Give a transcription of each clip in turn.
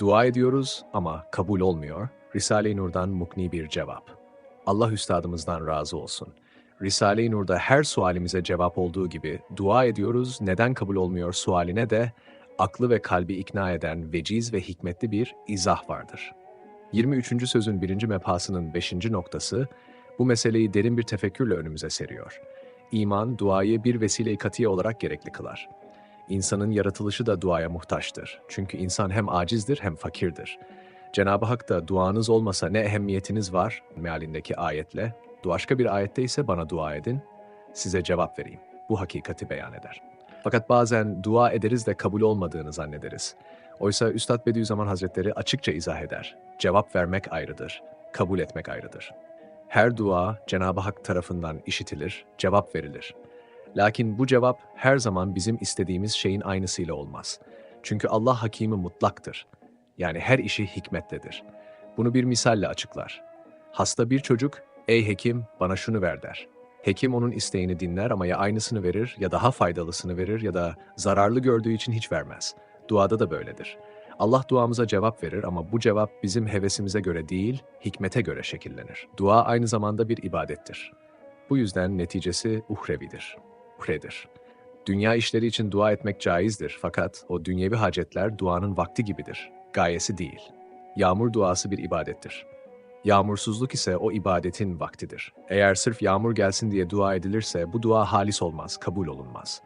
Dua ediyoruz ama kabul olmuyor. Risale-i Nur'dan mukni bir cevap. Allah üstadımızdan razı olsun. Risale-i Nur'da her sualimize cevap olduğu gibi dua ediyoruz neden kabul olmuyor sualine de aklı ve kalbi ikna eden veciz ve hikmetli bir izah vardır. 23. sözün birinci mepasının 5. noktası bu meseleyi derin bir tefekkürle önümüze seriyor. İman, duayı bir vesile-i katiye olarak gerekli kılar. İnsanın yaratılışı da duaya muhtaçtır. Çünkü insan hem acizdir hem fakirdir. Cenab-ı Hak da duanız olmasa ne ehemmiyetiniz var mealindeki ayetle, başka bir ayette ise bana dua edin, size cevap vereyim. Bu hakikati beyan eder. Fakat bazen dua ederiz de kabul olmadığını zannederiz. Oysa Üstad Bediüzzaman Hazretleri açıkça izah eder. Cevap vermek ayrıdır, kabul etmek ayrıdır. Her dua Cenab-ı Hak tarafından işitilir, cevap verilir. Lakin bu cevap her zaman bizim istediğimiz şeyin aynısıyla olmaz. Çünkü Allah hakimi mutlaktır. Yani her işi hikmettedir. Bunu bir misalle açıklar. Hasta bir çocuk, ''Ey hekim, bana şunu ver.'' der. Hekim onun isteğini dinler ama ya aynısını verir ya daha faydalısını verir ya da zararlı gördüğü için hiç vermez. Duada da böyledir. Allah duamıza cevap verir ama bu cevap bizim hevesimize göre değil, hikmete göre şekillenir. Dua aynı zamanda bir ibadettir. Bu yüzden neticesi uhrevidir. Uhredir. Dünya işleri için dua etmek caizdir fakat o dünyevi hacetler duanın vakti gibidir, gayesi değil. Yağmur duası bir ibadettir. Yağmursuzluk ise o ibadetin vaktidir. Eğer sırf yağmur gelsin diye dua edilirse bu dua halis olmaz, kabul olunmaz.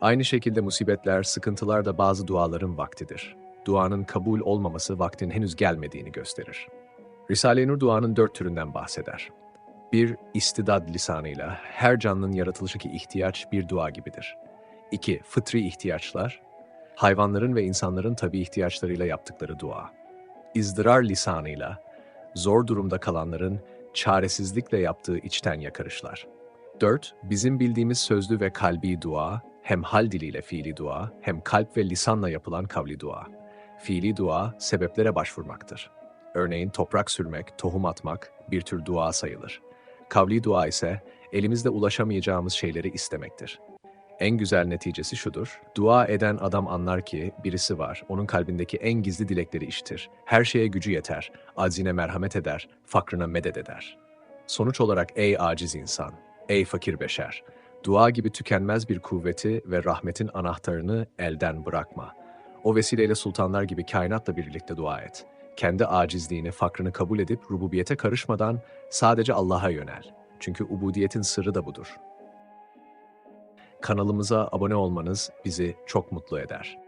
Aynı şekilde musibetler, sıkıntılar da bazı duaların vaktidir. Duanın kabul olmaması vaktin henüz gelmediğini gösterir. Risale-i Nur duanın dört türünden bahseder. Bir, istidad lisanıyla her canlının yaratılışındaki ihtiyaç bir dua gibidir. İki, fıtri ihtiyaçlar, hayvanların ve insanların tabi ihtiyaçlarıyla yaptıkları dua. İzdirar lisanıyla, zor durumda kalanların çaresizlikle yaptığı içten yakarışlar. 4. Bizim bildiğimiz sözlü ve kalbi dua, hem hal diliyle fiili dua, hem kalp ve lisanla yapılan kavli dua. Fiili dua, sebeplere başvurmaktır. Örneğin toprak sürmek, tohum atmak bir tür dua sayılır. Kavli dua ise elimizde ulaşamayacağımız şeyleri istemektir. En güzel neticesi şudur. Dua eden adam anlar ki birisi var. Onun kalbindeki en gizli dilekleri işitir. Her şeye gücü yeter. Azine merhamet eder. Fakrına medet eder. Sonuç olarak ey aciz insan, ey fakir beşer, dua gibi tükenmez bir kuvveti ve rahmetin anahtarını elden bırakma. O vesileyle sultanlar gibi kainatla birlikte dua et. Kendi acizliğini, fakrını kabul edip rububiyete karışmadan sadece Allah'a yönel. Çünkü ubudiyetin sırrı da budur. Kanalımıza abone olmanız bizi çok mutlu eder.